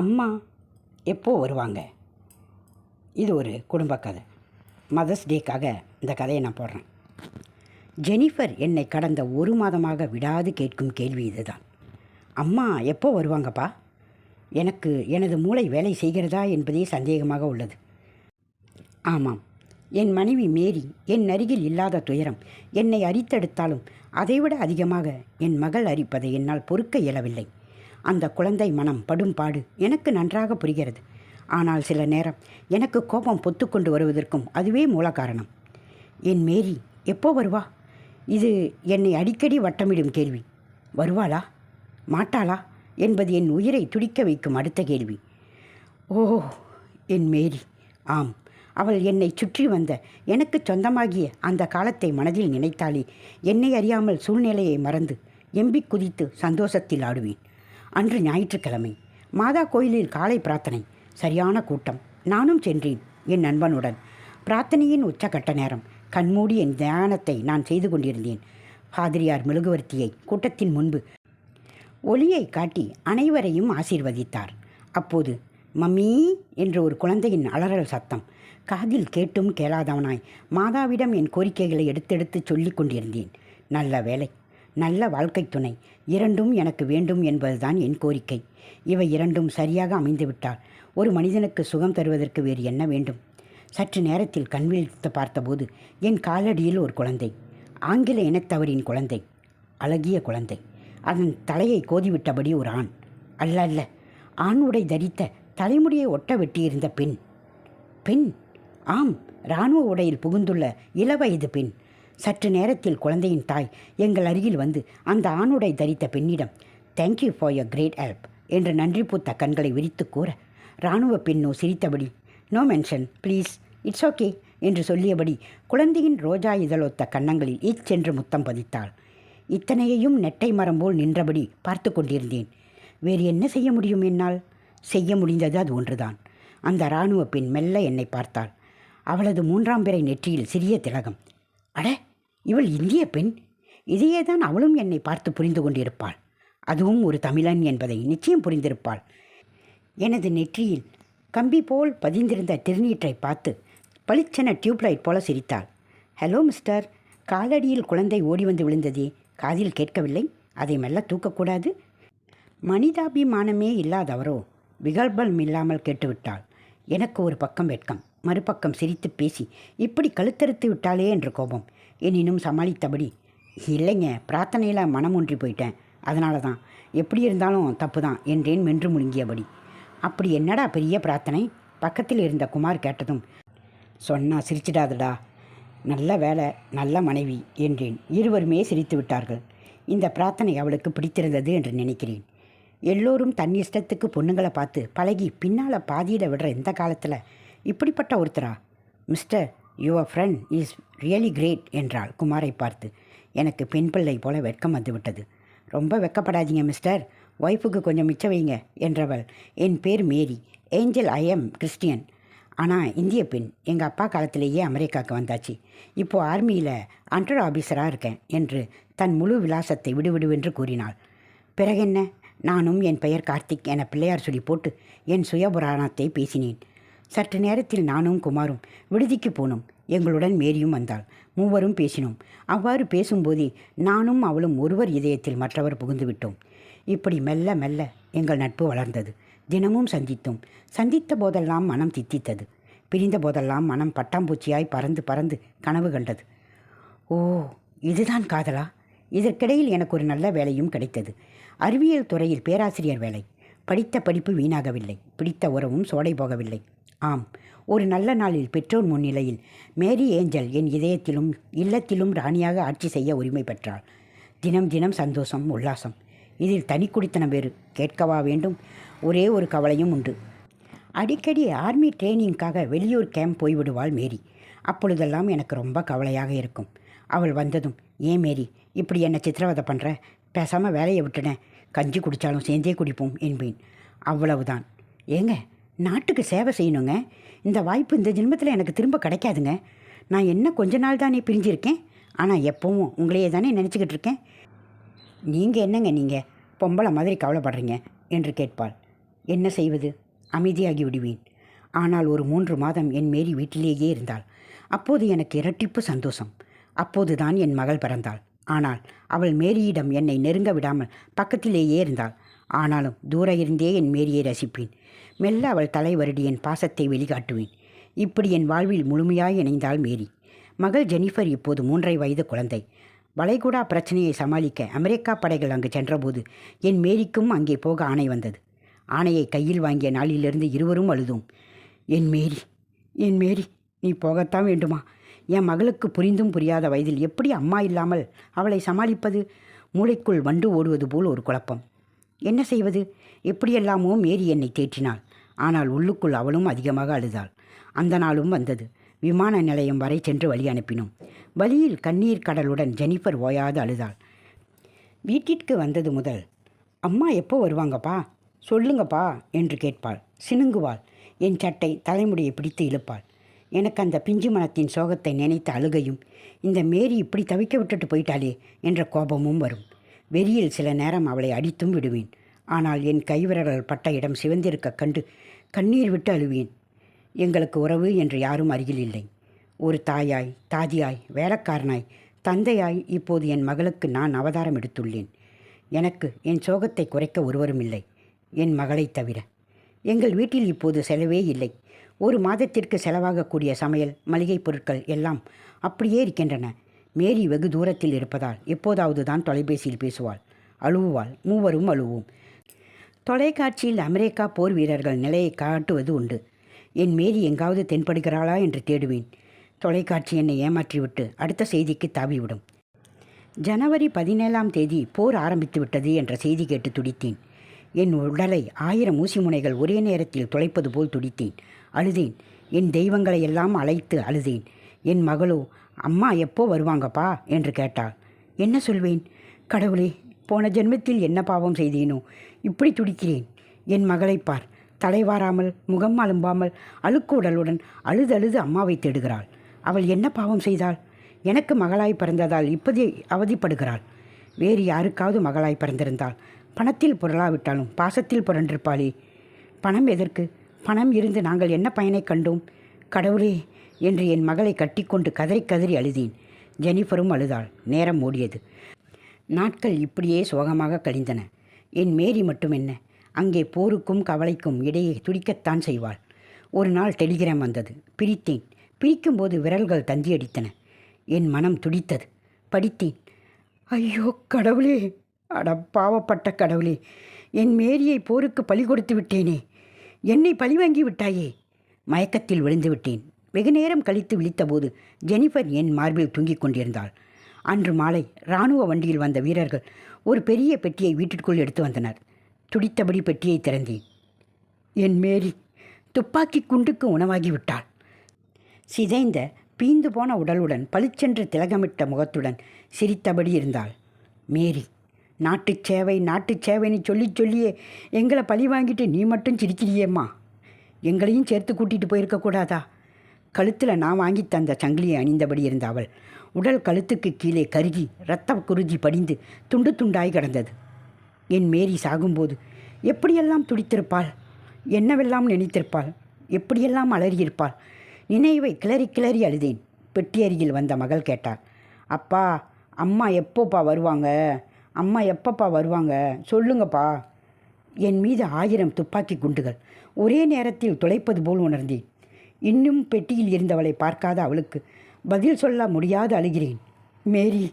அம்மா எப்போ வருவாங்க? இது ஒரு குடும்ப கதை. மதர்ஸ் டேக்காக இந்த கதையை நான் போடுறேன். ஜெனிஃபர் என்னை கடந்த ஒரு மாதமாக விடாது கேட்கும் கேள்வி இதுதான். அம்மா எப்போ வருவாங்கப்பா? எனக்கு எனது மூளை வேலை செய்கிறதா என்பதே சந்தேகமாக உள்ளது. ஆமாம் என் மனைவி மேரி என் அருகில் இல்லாத துயரம் என்னை அரித்தெடுத்தாலும் அதைவிட அதிகமாக என் மகள் அரிப்பதை என்னால் பொறுக்க இயலவில்லை. அந்த குழந்தை மனம் படும் பாடு எனக்கு நன்றாக புரிகிறது. ஆனால் சில நேரம் எனக்கு கோபம் பொத்துக்கொண்டு வருவதற்கும் அதுவே மூல காரணம். என் மேரி எப்போ வருவா? இது என்னை அடிக்கடி வட்டமிடும் கேள்வி. வருவாளா? மாட்டாளா? என்பது என் உயிரை துடிக்க வைக்கும் அடுத்த கேள்வி. ஓ என் மேரி ஆம். அவள் என்னை சுற்றி வந்த எனக்கு சொந்தமாகிய அந்த காலத்தை மனதில் நினைத்தாலே என்னை அறியாமல் சூழ்நிலையை மறந்து எம்பி குதித்து சந்தோஷத்தில் ஆடுவேன். அன்று ஞாயிற்றுக்கிழமை. மாதா கோயிலில் காலை பிரார்த்தனை. சரியான கூட்டம். நானும் சென்றேன் என் நண்பனுடன். பிரார்த்தனையின் உச்சகட்ட நேரம். கண்மூடி என் தியானத்தை நான் செய்து கொண்டிருந்தேன். பாதிரியார் மெழுகுவர்த்தியை கூட்டத்தின் முன்பு ஒளியை காட்டி அனைவரையும் ஆசீர்வதித்தார். அப்போது மம்மி என்ற ஒரு குழந்தையின் அலறல் சத்தம். காதில் கேட்டும் கேளாதவனாய் மாதாவிடம் என் கோரிக்கைகளை எடுத்தெடுத்து சொல்லிக் கொண்டிருந்தேன். நல்ல வேலை நல்ல வாழ்க்கை துணை. இரண்டும் எனக்கு வேண்டும் என்பதுதான் என் கோரிக்கை. இவை இரண்டும் சரியாக அமைந்துவிட்டால் ஒரு மனிதனுக்கு சுகம் தருவதற்கு வேறு என்ன வேண்டும்? சற்று நேரத்தில் கண்விழித்து பார்த்தபோது என் காலடியில் ஒரு குழந்தை. ஆங்கில இனத்தவரின் குழந்தை. அழகிய குழந்தை. அதன் தலையை கோதிவிட்டபடி ஒரு ஆண். அல்ல அல்ல. ஆண் உடை தரித்த தலைமுடியை ஒட்ட வெட்டியிருந்த பெண். பெண்? ஆம் இராணுவ உடையில் புகுந்துள்ள இளவயது பெண். சற்று நேரத்தில் குழந்தையின் தாய் எங்கள் அருகில் வந்து அந்த ஆணுடை தரித்த பெண்ணிடம் thank you for your great help என்று நன்றி பூத்த கண்களை விரித்து கூற இராணுவ பெண்ணோ சிரித்தபடி no mention please it's okay என்று சொல்லியபடி குழந்தையின் ரோஜா இதழொத்த கன்னங்களில் இச்சென்று முத்தம் பதித்தாள். இத்தனையையும் நெட்டை மரம் போல் நின்றபடி பார்த்து கொண்டிருந்தேன். வேறு என்ன செய்ய முடியும் என்னால்? செய்ய முடிந்தது அது ஒன்றுதான். அந்த இராணுவ பெண் மெல்ல என்னை பார்த்தாள். அவளது மூன்றாம் பிறை நெற்றியில் சிறிய திலகம் அட இவள் இந்திய பெண். இதையே தான் அவளும் என்னை பார்த்து புரிந்து கொண்டிருப்பாள். அதுவும் ஒரு தமிழன் என்பதை நிச்சயம் புரிந்திருப்பாள். எனது நெற்றியில் கம்பி போல் பதிந்திருந்த திருநீற்றை பார்த்து பளிச்சென டியூப்லைட் போல சிரித்தாள். Hello mister. காலடியில் குழந்தை ஓடி வந்து விழுந்ததே காதில் கேட்கவில்லை? அதை மெல்ல தூக்கக்கூடாது? மனிதாபிமானமே இல்லாதவரோ? விகல்பம் இல்லாமல் கேட்டுவிட்டாள். எனக்கு ஒரு பக்கம் வெட்கம். மறுபக்கம் சிரித்து பேசி இப்படி கழுத்தறுத்து விட்டாளே? என்று கோபம். எனினும் சமாளித்தபடி இல்லைங்க பிரார்த்தனையில் மனம் ஒன்றி போயிட்டேன். அதனால தான். எப்படி இருந்தாலும் தப்பு தான் என்றேன் மென்று முழுங்கியபடி. அப்படி என்னடா பெரிய பிரார்த்தனை? பக்கத்தில் இருந்த குமார் கேட்டதும் சொன்னா சிரிச்சிடாதடா. நல்ல வேலை நல்ல மனைவி என்றேன். இருவருமே சிரித்து விட்டார்கள். இந்த பிரார்த்தனை அவளுக்கு பிடித்திருந்தது என்று நினைக்கிறேன். எல்லோரும் தன் இஷ்டத்துக்கு பொண்ணுங்களை பார்த்து பழகி பின்னால் பாதியிட விடுற இந்த காலத்தில் இப்படிப்பட்ட ஒருத்தரா? Mister your friend is really great என்றாள் குமாரை பார்த்து. எனக்கு பெண் பிள்ளை போல வெட்கம் வந்துவிட்டது. ரொம்ப வெக்கப்படாதீங்க மிஸ்டர். ஒய்ஃபுக்கு கொஞ்சம் மிச்ச வைங்க என்றவள். என் பேர் Mary. Angel I am Christian. ஆனால் இந்திய பெண். எங்கள் அப்பா காலத்திலேயே அமெரிக்காவுக்கு வந்தாச்சு. இப்போது ஆர்மியில் அண்டர் ஆபீஸராக இருக்கேன் என்று தன் முழு விலாசத்தை விடுவிடுவென்று கூறினாள். பிறகென்ன? நானும் என் பெயர் கார்த்திக் என பிள்ளையார் சொல்லி போட்டு என் சுயபுராணத்தை பேசினேன். சற்று நேரத்தில் நானும் குமாரும் விடுதிக்கு போனோம். எங்களுடன் மேரியும் வந்தாள். மூவரும் பேசினோம். அவ்வாறு பேசும்போதே நானும் அவளும் ஒருவர் இதயத்தில் மற்றவர் புகுந்து விட்டோம். இப்படி மெல்ல மெல்ல எங்கள் நட்பு வளர்ந்தது. தினமும் சந்தித்தோம். சந்தித்த போதெல்லாம் மனம் தித்தித்தது. பிரிந்த போதெல்லாம் மனம் பட்டாம்பூச்சியாய் பறந்து பறந்து கனவு கண்டது. ஓ இதுதான் காதலா? இதற்கிடையில் எனக்கு ஒரு நல்ல வேலையும் கிடைத்தது. அறிவியல் துறையில் பேராசிரியர் வேலை. படித்த படிப்பு வீணாகவில்லை. பிடித்த உறவும் சோடை போகவில்லை. ஆம் ஒரு நல்ல நாளில் பெற்றோர் முன்னிலையில் மேரி ஏஞ்சல் என் இதயத்திலும் இல்லத்திலும் ராணியாக ஆட்சி செய்ய உரிமை பெற்றாள். தினம் தினம் சந்தோஷம் உல்லாசம். இதில் தனி குடித்தனம் வேறு. கேட்கவா வேண்டும்? ஒரே ஒரு கவலையும் உண்டு. அடிக்கடி ஆர்மி ட்ரைனிங்காக வெளியூர் கேம்ப் போய்விடுவாள் மேரி. அப்பொழுதெல்லாம் எனக்கு ரொம்ப கவலையாக இருக்கும். அவள் வந்ததும் ஏன் மேரி இப்படி என்னை சித்திரவதை பண்ணுற பேசாமல் வேலையை விட்டுனேன் கஞ்சி குடித்தாலும் சேர்ந்தே குடிப்போம் என்பேன். அவ்வளவுதான். ஏங்க நாட்டுக்கு சேவை செய்யணுங்க? இந்த வாய்ப்பு இந்த ஜென்மத்தில் எனக்கு திரும்ப கிடைக்காதுங்க. நான் என்ன கொஞ்ச நாள் தானே பிரிஞ்சிருக்கேன்? ஆனால் எப்போவும் உங்களையே தானே நினச்சிக்கிட்டு இருக்கேன். நீங்கள் என்னங்க நீங்கள் பொம்பளை மாதிரி கவலைப்படுறீங்க? என்று கேட்பாள். என்ன செய்வது? அமைதியாகி விடுவேன். ஆனால் ஒரு மூன்று மாதம் என் மேரி வீட்டிலேயே இருந்தாள். அப்போது எனக்கு இரட்டிப்பு சந்தோஷம். அப்போதுதான் என் மகள் பிறந்தாள். ஆனால் அவள் மேரியிடம் என்னை நெருங்க விடாமல் பக்கத்திலேயே இருந்தாள். ஆனாலும் தூர இருந்தே என் மேரியை ரசிப்பேன். மெல்ல அவள் தலைவருடி என் பாசத்தை வெளிக்காட்டுவேன். இப்படி என் வாழ்வில் முழுமையாய் இணைந்தாள் மேரி. மகள் ஜெனிஃபர் இப்போது மூன்றரை வயது குழந்தை. வளைகுடா பிரச்சனையை சமாளிக்க அமெரிக்கா படைகள் அங்கு சென்றபோது என் மேரிக்கும் அங்கே போக ஆணை வந்தது. ஆணையை கையில் வாங்கிய நாளிலிருந்து இருவரும் அழுதும். என் மேரி என் மேரி நீ போகத்தான் வேண்டுமா? என் மகளுக்கு புரிந்தும் புரியாத வயதில் எப்படி அம்மா இல்லாமல் அவளை சமாளிப்பது? மூளைக்குள் வண்டு ஓடுவது போல் ஒரு குழப்பம். என்ன செய்வது? எப்படியெல்லாமோ மேரி என்னை தேற்றினாள். ஆனால் உள்ளுக்குள் அவளும் அதிகமாக அழுதாள். அந்த நாளும் வந்தது. விமான நிலையம் வரை சென்று வழி அனுப்பினோம். வழியில் கண்ணீர் கடலுடன் ஜெனிஃபர் ஓயாது அழுதாள். வீட்டிற்கு வந்தது முதல் அம்மா எப்போ வருவாங்கப்பா? சொல்லுங்கப்பா என்று கேட்பாள். சினுங்குவாள். என் சட்டை தலைமுடியை பிடித்து இழுப்பாள். எனக்கு அந்த பிஞ்சு மனத்தின் சோகத்தை நினைத்த அழுகையும் இந்த மேரி இப்படி தவிக்க விட்டுட்டு போயிட்டாளே என்ற கோபமும் வரும். வெறியில் சில நேரம் அவளை அடித்தும் விடுவேன். ஆனால் என் கைவிரல்கள் பட்ட இடம் சிவந்திருக்க கண்டு கண்ணீர் விட்டு அழுவேன். எங்களுக்கு உறவு என்று யாரும் அருகில் இல்லை. ஒரு தாயாய் தாதியாய் வேலைக்காரனாய் தந்தையாய் இப்போது என் மகளுக்கு நான் அவதாரம் எடுத்துள்ளேன். எனக்கு என் சோகத்தை குறைக்க ஒருவரும் இல்லை. என் மகளைத் தவிர. எங்கள் வீட்டில் இப்போது செலவே இல்லை. ஒரு மாதத்திற்கு செலவாகக்கூடிய சமையல் மளிகைப் பொருட்கள் எல்லாம் அப்படியே இருக்கின்றன. மேரி வெகு தூரத்தில் இருப்பதால் எப்போதாவது தான் தொலைபேசியில் பேசுவாள். அழுவுவாள். மூவரும் அழுவோம். தொலைக்காட்சியில் அமெரிக்கா போர் வீரர்கள் நிலையை காட்டுவது உண்டு. என் மேரி எங்காவது தென்படுகிறாளா என்று தேடுவேன். தொலைக்காட்சி என்னை ஏமாற்றிவிட்டு அடுத்த செய்திக்கு தாவிவிடும். ஜனவரி பதினேழாம் தேதி போர் ஆரம்பித்து விட்டது என்ற செய்தி கேட்டு துடித்தேன். என் உடலை ஆயிரம் ஊசி முனைகள் ஒரே நேரத்தில் துளைப்பது போல் துடித்தேன். அழுதேன். என் தெய்வங்களை எல்லாம் அழைத்து அழுதேன். என் மகளோ அம்மா எப்போ வருவாங்கப்பா? என்று கேட்டாள். என்ன சொல்வேன்? கடவுளே போன ஜென்மத்தில் என்ன பாவம் செய்தேனோ? இப்படி துடிக்கிறேன். என் மகளைப் பார். தலைவாராமல் முகம் அலும்பாமல் அழுக்கு உடலுடன் அழுதழுது அம்மாவை தேடுகிறாள். அவள் என்ன பாவம் செய்தாள்? எனக்கு மகளாய் பிறந்ததால் இப்போதே அவதிப்படுகிறாள். வேறு யாருக்காவது மகளாய் பிறந்திருந்தாள் பணத்தில் புரளாவிட்டாலும் பாசத்தில் புரண்டிருப்பாளே. பணம் எதற்கு? பணம் இருந்து நாங்கள் என்ன பயனை கண்டோம்? கடவுளே! என்று என் மகளை கட்டிக்கொண்டு கதறி கதறி அழுதேன். ஜெனிஃபரும் அழுதாள். நேரம் ஓடியது. நாட்கள் இப்படியே சோகமாக கழிந்தன. என் மேரி மட்டும் என்ன? அங்கே போருக்கும் கவலைக்கும் இடையே துடிக்கத்தான் செய்வாள். ஒரு நாள் டெலிகிராம் வந்தது. பிரித்தேன். பிரிக்கும்போது விரல்கள் தந்தியடித்தன. என் மனம் துடித்தது. படித்தேன். ஐயோ கடவுளே! அட பாவப்பட்ட கடவுளே! என் மேரியை போருக்கு பலி கொடுத்து விட்டேனே! என்னை பழிவாங்கி விட்டாயே? மயக்கத்தில் விழுந்து விட்டேன் வெகு நேரம் கழித்து விழித்தபோது ஜெனிஃபர் என் மார்பில் தூங்கிக் கொண்டிருந்தாள். அன்று மாலை இராணுவ வண்டியில் வந்த வீரர்கள் ஒரு பெரிய பெட்டியை வீட்டிற்குள் எடுத்து வந்தனர். துடித்தபடி பெட்டியை திறந்தேன். என் மேரி துப்பாக்கி குண்டுக்கு உணவாகிவிட்டாள் சிதைந்த பீந்து போன உடலுடன் பளிச்சென்று திலகமிட்ட முகத்துடன் சிரித்தபடி இருந்தாள். மேரி நாட்டுச் சேவை நாட்டுச் சேவைன்னு சொல்லி சொல்லியே எங்களை பழி வாங்கிட்டு நீ மட்டும் சிரிக்கிறியேம்மா. எங்களையும் சேர்த்து கூட்டிகிட்டு போயிருக்க கூடாதா? கழுத்தில் நான் வாங்கி தந்த சங்கிலியை அணிந்தபடி இருந்த அவள் உடல் கழுத்துக்கு கீழே கருகி இரத்த குருதி படிந்து துண்டு துண்டாய் கிடந்தது. என் மேரி சாகும்போது எப்படியெல்லாம் துடித்திருப்பாள்? என்னவெல்லாம் நினைத்திருப்பாள்? எப்படியெல்லாம் அலறியிருப்பாள்? நினைவை கிளறி கிளறி அழுதேன். பெட்டி அருகில் வந்த மகள் கேட்டாள் அப்பா அம்மா எப்போப்பா வருவாங்க? அம்மா எப்பப்பா வருவாங்க? சொல்லுங்கப்பா. என் மீது ஆயிரம் துப்பாக்கி குண்டுகள். ஒரே நேரத்தில் துளைப்பது போல் உணர்ந்தேன். இன்னும் பெட்டியில் இருந்தவளை பார்க்காத அவளுக்கு பதில் சொல்ல முடியாது அழுகிறேன். மேரி